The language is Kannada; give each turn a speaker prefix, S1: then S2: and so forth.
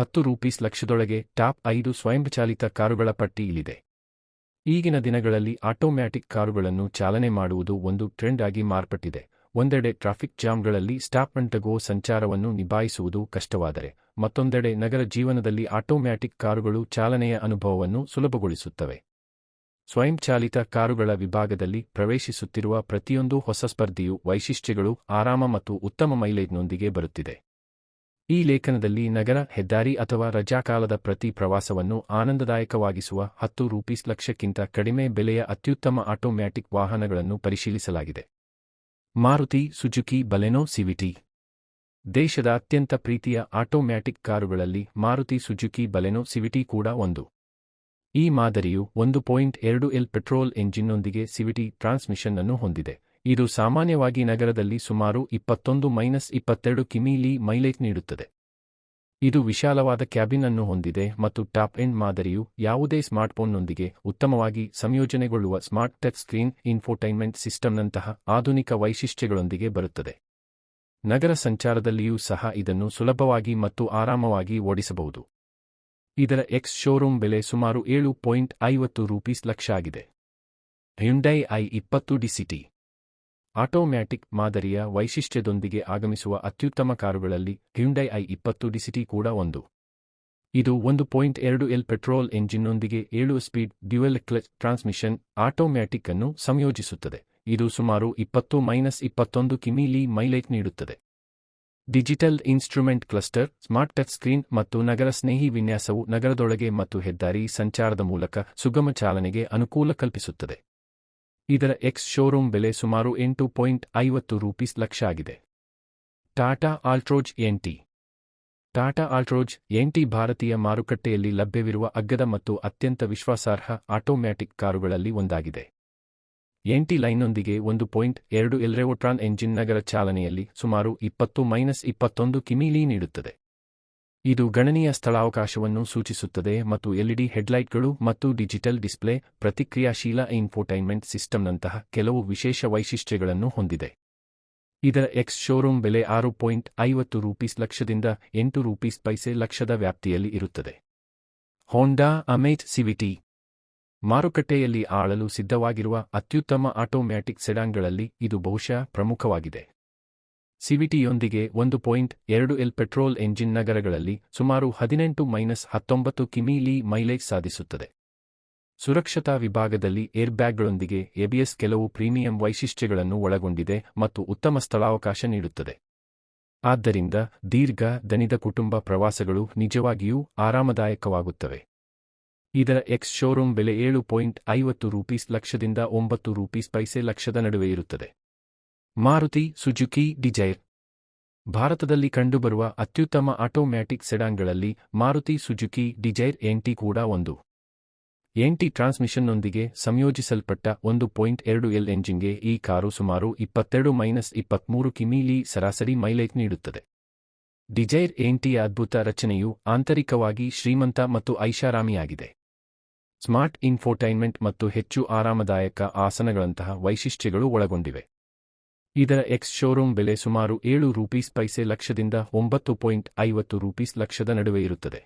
S1: ಹತ್ತು ರೂಪೀಸ್ ಲಕ್ಷದೊಳಗೆ ಟಾಪ್ ಐದು ಸ್ವಯಂಚಾಲಿತ ಕಾರುಗಳ ಪಟ್ಟಿ ಇಲ್ಲಿದೆ. ಈಗಿನ ದಿನಗಳಲ್ಲಿ ಆಟೋಮ್ಯಾಟಿಕ್ ಕಾರುಗಳನ್ನು ಚಾಲನೆ ಮಾಡುವುದು ಒಂದು ಟ್ರೆಂಡ್ ಆಗಿ ಮಾರ್ಪಟ್ಟಿದೆ. ಒಂದೆಡೆ ಟ್ರಾಫಿಕ್ ಜಾಮ್ಗಳಲ್ಲಿ ಸ್ಟಾಪ್ ಅಂಡ್ ಗೋ ಸಂಚಾರವನ್ನು ನಿಭಾಯಿಸುವುದು ಕಷ್ಟವಾದರೆ, ಮತ್ತೊಂದೆಡೆ ನಗರ ಜೀವನದಲ್ಲಿ ಆಟೋಮ್ಯಾಟಿಕ್ ಕಾರುಗಳು ಚಾಲನೆಯ ಅನುಭವವನ್ನು ಸುಲಭಗೊಳಿಸುತ್ತವೆ. ಸ್ವಯಂಚಾಲಿತ ಕಾರುಗಳ ವಿಭಾಗದಲ್ಲಿ ಪ್ರವೇಶಿಸುತ್ತಿರುವ ಪ್ರತಿಯೊಂದು ಹೊಸ ಸ್ಪರ್ಧಿಯು ವೈಶಿಷ್ಟ್ಯಗಳು ಆರಾಮ ಮತ್ತು ಉತ್ತಮ ಮೈಲೇಜ್ನೊಂದಿಗೆ ಬರುತ್ತಿದೆ. ಈ ಲೇಖನದಲ್ಲಿ ನಗರ, ಹೆದ್ದಾರಿ ಅಥವಾ ರಜಾಕಾಲದ ಪ್ರತಿ ಪ್ರವಾಸವನ್ನು ಆನಂದದಾಯಕವಾಗಿಸುವ ಹತ್ತು ರೂಪೀಸ್ ಲಕ್ಷಕ್ಕಿಂತ ಕಡಿಮೆ ಬೆಲೆಯ ಅತ್ಯುತ್ತಮ ಆಟೋಮ್ಯಾಟಿಕ್ ವಾಹನಗಳನ್ನು ಪರಿಶೀಲಿಸಲಾಗಿದೆ. Maruti, Suzuki, Baleno, CVT. ದೇಶದ ಅತ್ಯಂತ ಪ್ರೀತಿಯ ಆಟೋಮ್ಯಾಟಿಕ್ ಕಾರುಗಳಲ್ಲಿ ಮಾರುತಿ, ಸುಜುಕಿ, ಬಲೆನೋ, ಸಿವಿಟಿ ಕೂಡ ಒಂದು. ಈ ಮಾದರಿಯು ಒಂದು ಪಾಯಿಂಟ್ ಎರಡು ಎಲ್ ಪೆಟ್ರೋಲ್ ಎಂಜಿನ್ನೊಂದಿಗೆ ಸಿವಿಟಿ ಟ್ರಾನ್ಸ್ಮಿಷನ್ ಅನ್ನು ಹೊಂದಿದೆ. ಇದು ಸಾಮಾನ್ಯವಾಗಿ ನಗರದಲ್ಲಿ ಸುಮಾರು ಇಪ್ಪತ್ತೊಂದು ಮೈನಸ್ ಇಪ್ಪತ್ತೆರಡು ಕಿಮಿಲಿ ಮೈಲೇಜ್ ನೀಡುತ್ತದೆ. ಇದು ವಿಶಾಲವಾದ ಕ್ಯಾಬಿನ್ ಅನ್ನು ಹೊಂದಿದೆ ಮತ್ತು ಟಾಪ್ ಎಂಡ್ ಮಾದರಿಯು ಯಾವುದೇ ಸ್ಮಾರ್ಟ್ಫೋನ್ನೊಂದಿಗೆ ಉತ್ತಮವಾಗಿ ಸಂಯೋಜನೆಗೊಳ್ಳುವ ಸ್ಮಾರ್ಟ್ ಟಚ್ ಸ್ಕ್ರೀನ್ ಇನ್ಫೋಟೈನ್ಮೆಂಟ್ ಸಿಸ್ಟಮ್ನಂತಹ ಆಧುನಿಕ ವೈಶಿಷ್ಟ್ಯಗಳೊಂದಿಗೆ ಬರುತ್ತದೆ. ನಗರ ಸಂಚಾರದಲ್ಲಿಯೂ ಸಹ ಇದನ್ನು ಸುಲಭವಾಗಿ ಮತ್ತು ಆರಾಮವಾಗಿ ಓಡಿಸಬಹುದು. ಇದರ ಎಕ್ಸ್ ಶೋರೂಮ್ ಬೆಲೆ ಸುಮಾರು ಏಳು ಪಾಯಿಂಟ್ ಐವತ್ತು ರೂಪೀಸ್ ಲಕ್ಷ ಆಗಿದೆ. ಹ್ಯುಂಡೈ ಐ ಇಪ್ಪತ್ತು ಡಿಸಿಟಿ ಆಟೋಮ್ಯಾಟಿಕ್ ಮಾದರಿಯ ವೈಶಿಷ್ಟ್ಯದೊಂದಿಗೆ ಆಗಮಿಸುವ ಅತ್ಯುತ್ತಮ ಕಾರುಗಳಲ್ಲಿ ಹ್ಯುಂಡೈ ಐ ಇಪ್ಪತ್ತು ಡಿಸಿಟಿ ಕೂಡ ಒಂದು. ಇದು ಒಂದು ಪಾಯಿಂಟ್ ಎರಡು ಎಲ್ ಪೆಟ್ರೋಲ್ ಎಂಜಿನ್ನೊಂದಿಗೆ ಏಳು speed dual clutch transmission automatic ಅನ್ನು ಸಂಯೋಜಿಸುತ್ತದೆ. ಇದು ಸುಮಾರು ಇಪ್ಪತ್ತು ಮೈನಸ್ ಇಪ್ಪತ್ತೊಂದು ಕಿಮಿಲಿ ಮೈಲೇಜ್ ನೀಡುತ್ತದೆ. Digital instrument cluster, smart touch screen ಮತ್ತು ನಗರ ಸ್ನೇಹಿ ವಿನ್ಯಾಸವು ನಗರದೊಳಗೆ ಮತ್ತು ಹೆದ್ದಾರಿ ಸಂಚಾರದ ಮೂಲಕ ಸುಗಮ ಚಾಲನೆಗೆ ಅನುಕೂಲ ಕಲ್ಪಿಸುತ್ತದೆ. ಇದರ ಎಕ್ಸ್ ಶೋರೂಮ್ ಬೆಲೆ ಸುಮಾರು ಎಂಟು ಪಾಯಿಂಟ್ ಐವತ್ತು ರೂಪೀಸ್ ಲಕ್ಷ ಆಗಿದೆ ಟಾಟಾ ಆಲ್ಟ್ರೋಜ್ ಎಂಟಿ ಟಾಟಾ ಆಲ್ಟ್ರೋಜ್ ಎಂಟಿ ಭಾರತೀಯ ಮಾರುಕಟ್ಟೆಯಲ್ಲಿ ಲಭ್ಯವಿರುವ ಅಗ್ಗದ ಮತ್ತು ಅತ್ಯಂತ ವಿಶ್ವಾಸಾರ್ಹ ಆಟೋಮ್ಯಾಟಿಕ್ ಕಾರುಗಳಲ್ಲಿ ಒಂದಾಗಿದೆ. ಎಂಟಿ ಲೈನ್ನೊಂದಿಗೆ ಒಂದು ಪಾಯಿಂಟ್ ಎರಡು ಎಲ್ರೆವೋಟ್ರಾನ್ ಎಂಜಿನ್ ನಗರ ಚಾಲನೆಯಲ್ಲಿ ಸುಮಾರು ಇಪ್ಪತ್ತು ಮೈನಸ್ ಇಪ್ಪತ್ತೊಂದು ಕಿಮಿಲಿ ನೀಡುತ್ತದೆ. ಇದು ಗಣನೀಯ ಸ್ಥಳಾವಕಾಶವನ್ನು ಸೂಚಿಸುತ್ತದೆ ಮತ್ತು ಎಲ್ಇಡಿ ಹೆಡ್ಲೈಟ್ಗಳು ಮತ್ತು ಡಿಜಿಟಲ್ ಡಿಸ್ಪ್ಲೇ ಪ್ರತಿಕ್ರಿಯಾಶೀಲ ಇನ್ಫೋಟೈನ್ಮೆಂಟ್ ಸಿಸ್ಟಮ್ನಂತಹ ಕೆಲವು ವಿಶೇಷ ವೈಶಿಷ್ಟ್ಯಗಳನ್ನು ಹೊಂದಿದೆ. ಇದರ ಎಕ್ಸ್ ಶೋರೂಮ್ ಬೆಲೆ ಆರು ಪಾಯಿಂಟ್ ಐವತ್ತು ರೂಪೀಸ್ ಲಕ್ಷದಿಂದ ಎಂಟು ರೂಪೀಸ್ ಪೈಸೆ ಲಕ್ಷದ ವ್ಯಾಪ್ತಿಯಲ್ಲಿ ಇರುತ್ತದೆ. ಹೋಂಡಾ, ಅಮೇಜ್, ಸಿವಿಟಿ ಮಾರುಕಟ್ಟೆಯಲ್ಲಿ ಆಳಲು ಸಿದ್ಧವಾಗಿರುವ ಅತ್ಯುತ್ತಮ ಆಟೋಮ್ಯಾಟಿಕ್ ಸೆಡಾನ್ಗಳಲ್ಲಿ ಇದು ಬಹುಶಃ ಪ್ರಮುಖವಾಗಿದೆ. ಸಿವಿಟಿಯೊಂದಿಗೆ ಒಂದು ಪಾಯಿಂಟ್ ಎರಡು ಎಲ್ ಪೆಟ್ರೋಲ್ ಎಂಜಿನ್ ನಗರಗಳಲ್ಲಿ ಸುಮಾರು ಹದಿನೆಂಟು ಮೈನಸ್ ಹತ್ತೊಂಬತ್ತು ಕಿಮಿಲಿ ಮೈಲೇಜ್ ಸಾಧಿಸುತ್ತದೆ. ಸುರಕ್ಷತಾ ವಿಭಾಗದಲ್ಲಿ ಏರ್ಬ್ಯಾಗ್ಗಳೊಂದಿಗೆ ಎಬಿಎಸ್ ಕೆಲವು ಪ್ರೀಮಿಯಂ ವೈಶಿಷ್ಟ್ಯಗಳನ್ನು ಒಳಗೊಂಡಿದೆ ಮತ್ತು ಉತ್ತಮ ಸ್ಥಳಾವಕಾಶ ನೀಡುತ್ತದೆ. ಆದ್ದರಿಂದ ದೀರ್ಘ, ದಣಿದ ಕುಟುಂಬ ಪ್ರವಾಸಗಳು ನಿಜವಾಗಿಯೂ ಆರಾಮದಾಯಕವಾಗುತ್ತವೆ. ಇದರ ಎಕ್ಸ್ ಶೋರೂಮ್ ಬೆಲೆ ಏಳು ಪಾಯಿಂಟ್ ಐವತ್ತು ರೂಪೀಸ್ ಲಕ್ಷದಿಂದ ಒಂಬತ್ತು ರೂಪೀಸ್ ಪೈಸೆ ಲಕ್ಷದ ನಡುವೆ ಇರುತ್ತದೆ. Maruti Suzuki Dzire. ಭಾರತದಲ್ಲಿ ಕಂಡುಬರುವ ಅತ್ಯುತ್ತಮ ಆಟೋಮ್ಯಾಟಿಕ್ ಸೆಡಾನ್ಗಳಲ್ಲಿ ಮಾರುತಿ ಸುಜುಕಿ ಡಿಜೈರ್ ಎಂಟಿ ಕೂಡ ಒಂದು. ಎಂಟಿ ಟ್ರಾನ್ಸ್ಮಿಷನ್ನೊಂದಿಗೆ ಸಂಯೋಜಿಸಲ್ಪಟ್ಟ ಒಂದು ಪಾಯಿಂಟ್ ಎರಡು ಎಲ್ ಎಂಜಿನ್ಗೆ ಈ ಕಾರು ಸುಮಾರು ಇಪ್ಪತ್ತೆರಡು ಮೈನಸ್ ಇಪ್ಪತ್ಮೂರು ಕಿಮೀಲಿ ಸರಾಸರಿ ಮೈಲೇಜ್ ನೀಡುತ್ತದೆ. ಡಿಜೈರ್ ಎಂಟಿಯ ಅದ್ಭುತ ರಚನೆಯು ಆಂತರಿಕವಾಗಿ ಶ್ರೀಮಂತ ಮತ್ತು ಐಷಾರಾಮಿಯಾಗಿದೆ. ಸ್ಮಾರ್ಟ್ ಇನ್ಫೋಟೈನ್ಮೆಂಟ್ ಮತ್ತು ಹೆಚ್ಚು ಆರಾಮದಾಯಕ ಆಸನಗಳಂತಹ ವೈಶಿಷ್ಟ್ಯಗಳು ಒಳಗೊಂಡಿವೆ. ಇದರ ಎಕ್ಸ್ ಶೋರೂಮ್ ಬೆಲೆ ಸುಮಾರು ಏಳು ರೂಪೀಸ್ ಪೈಸೆ ಲಕ್ಷದಿಂದ ಒಂಬತ್ತು ಪಾಯಿಂಟ್ ಐವತ್ತು ರೂಪೀಸ್ ಲಕ್ಷದ ನಡುವೆ ಇರುತ್ತದೆ.